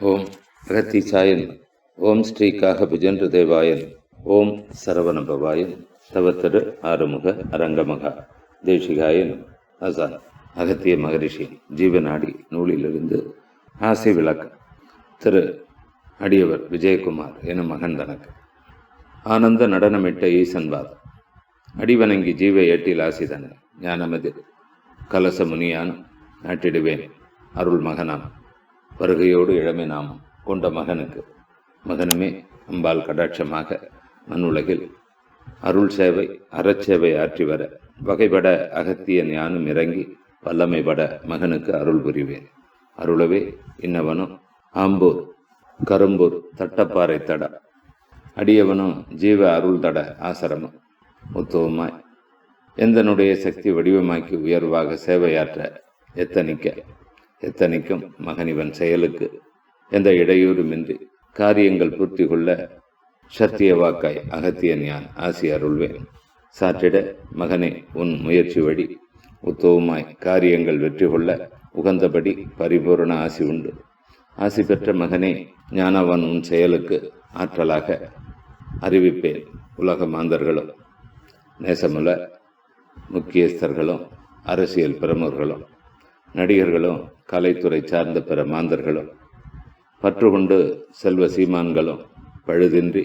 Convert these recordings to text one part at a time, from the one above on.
ஓம் அகத்தீசாயன் ஓம் ஸ்ரீக்காக காகபுஜென்று தேவாயன் ஓம் சரவணபவாயன் தவத்திரு ஆறுமுக அரங்கமகா. தேசிகாயன் அசான் அகத்திய மகரிஷி ஜீவநாடி நூலிலிருந்து ஆசை விளக்கம். திரு அடியவர் விஜயகுமார் எனும் மகன் தனக்கு. ஆனந்த நடனமிட்ட ஈசன்வாதம் அடிவணங்கி ஜீவ ஏட்டில் ஆசிதன. ஞானமது கலச முனியான் நாட்டிடுவேன். அருள் மகனான வருகையோடு இளமை நாமம் கொண்ட மகனுக்கு. மகனுமே அம்பாள் கடாட்சமாக மண்ணுலகில் அருள் சேவை அறச்சேவை ஆற்றி வர வகைபட அகத்திய ஞானம் இறங்கி வல்லமைபட மகனுக்கு அருள் புரிவேன். அருளவே இன்னவனும் ஆம்பூர் கரும்பூர் தட்டப்பாறை தட அடியவனும் ஜீவ அருள் தட ஆசிரமம். முத்துவமாய் எந்தனுடைய சக்தி வடிவமாக்கி உயர்வாக சேவையாற்ற எத்தனிக்க எத்தனைக்கும் மகனிவன் செயலுக்கு எந்த இடையூறுமின்றி காரியங்கள் பூர்த்தி கொள்ள சத்திய வாக்காய் அகத்தியன் யான் ஆசி அருள்வேன். சாற்றிட மகனே உன் முயற்சி வழி உத்தவமாய் காரியங்கள் வெற்றி கொள்ள உகந்தபடி பரிபூரண ஆசி உண்டு. ஆசி பெற்ற மகனே ஞானவன் உன் செயலுக்கு ஆற்றலாக அறிவிப்பேன். உலக மாந்தர்களும் நேசமுல முக்கியஸ்தர்களும் அரசியல் பிரமுகர்களும் நடிகர்களும் கலைத்துறை சார்ந்த பிற மாந்தர்களும் பற்று கொண்டு செல்வ சீமான்களும் பழுதின்றி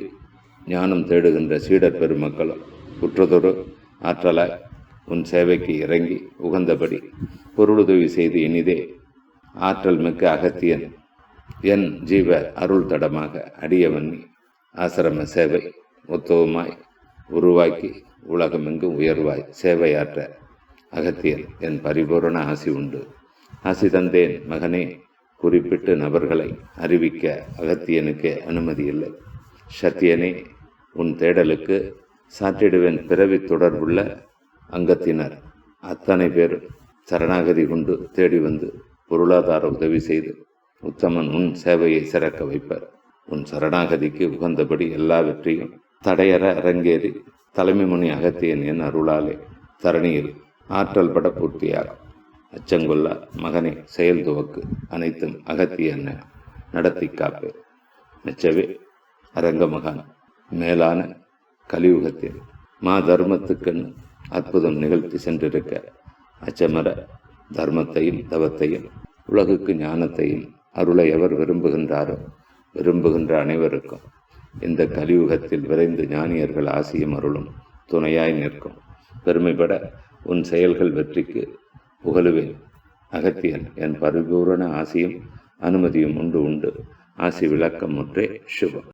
ஞானம் தேடுகின்ற சீடர் பெருமக்களும் குற்றதொரு ஆற்றலாய் உன் சேவைக்கு இறங்கி உகந்தபடி பொருளுதவி செய்து இனிதே ஆற்றல் மிக்க அகத்தியன் என் ஜீவ அருள் தடமாக அடியவண்ணி ஆசிரம சேவை உத்தவமாய் உருவாக்கி உலகமெங்கும் உயர்வாய் சேவையாற்ற அகத்தியன் என் பரிபூரண ஆசி உண்டு. ஆசி தந்தேன் மகனே குறிப்பிட்டு நபர்களை அறிவிக்க அகத்தியனுக்கு அனுமதி இல்லை சத்தியனே உன் தேடலுக்கு சாற்றிடுவேன் பிறவி தொடர்புள்ள அங்கத்தினர். அத்தனை பேர் சரணாகதி கொண்டு தேடி வந்து பொருளாதார உதவி செய்து உத்தமன் உன் சேவையை சிறக்க வைப்பர். உன் சரணாகதிக்கு உகந்தபடி எல்லாவற்றையும் தடையற அரங்கேறி தலைமை முனி அகத்தியன் என் அருளாலே தரணியில் ஆற்றல் பட பூர்த்தியாகும். அச்சங்கொல்ல மகனை செயல் துவக்கு. அனைத்தும் அகத்தியன் நடத்தி காப்பு. மெச்சவே அரங்கமகான் மேலான கலியுகத்தில் மா தர்மத்துக்கென்னு அற்புதம் நிகழ்த்தி சென்றிருக்க. அச்சமர தர்மத்தையும் தவத்தையும் உலகுக்கு ஞானத்தையும் அருளை எவர் விரும்புகின்றாரோ? விரும்புகின்ற அனைவருக்கும் இந்த கலியுகத்தில் விரைந்து ஞானியர்கள் ஆசியும் அருளும் துணையாய் நிற்கும். பெருமைப்பட உன் செயல்கள் வெற்றிக்கு புகழுவேன். அகத்தியன் என் பரிபூரண ஆசையும் அனுமதியும் உண்டு உண்டு. ஆசி விளக்கம் ஒன்றே சுபம்.